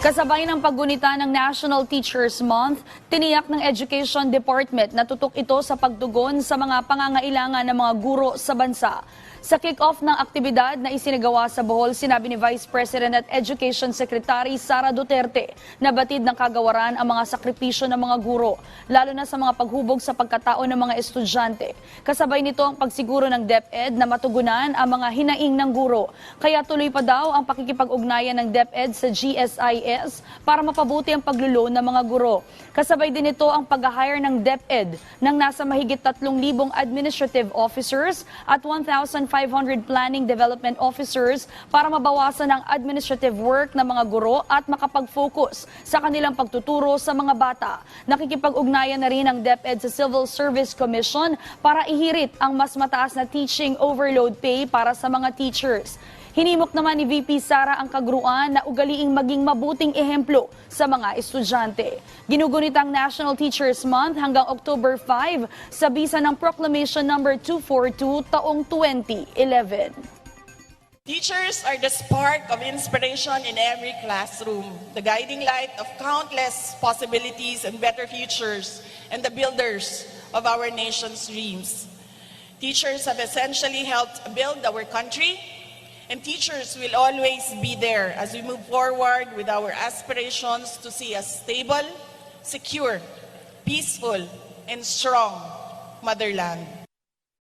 Kasabay ng paggunita ng National Teachers Month, tiniyak ng Education Department na tutok ito sa pagtugon sa mga pangangailangan ng mga guro sa bansa. Sa kick-off ng aktibidad na isinagawa sa Bohol, sinabi ni Vice President at Education Secretary Sara Duterte na batid ng kagawaran ang mga sakripisyo ng mga guro, lalo na sa mga paghubog sa pagkatao ng mga estudyante. Kasabay nito ang pagsiguro ng DepEd na matugunan ang mga hinaing ng guro. Kaya tuloy pa daw ang pakikipag-ugnayan ng DepEd sa GSIS para mapabuti ang paglulo ng mga guro. Kasabay din ito ang pag-hire ng DepEd ng nasa mahigit 3,000 administrative officers at 1,500 planning development officers para mabawasan ang administrative work ng mga guro at makapag-focus sa kanilang pagtuturo sa mga bata. Nakikipag-ugnayan na rin ang DepEd sa Civil Service Commission para ihirit ang mas mataas na teaching overload pay para sa mga teachers. Hinimok naman ni VP Sara ang kagruan na ugaliing maging mabuting ehemplo sa mga estudyante. Ginugunit ang National Teachers Month hanggang October 5 sa bisa ng Proclamation number 242 taong 2011. Teachers are the spark of inspiration in every classroom, the guiding light of countless possibilities and better futures, and the builders of our nation's dreams. Teachers have essentially helped build our country, and teachers will always be there as we move forward with our aspirations to see a stable, secure, peaceful, and strong motherland.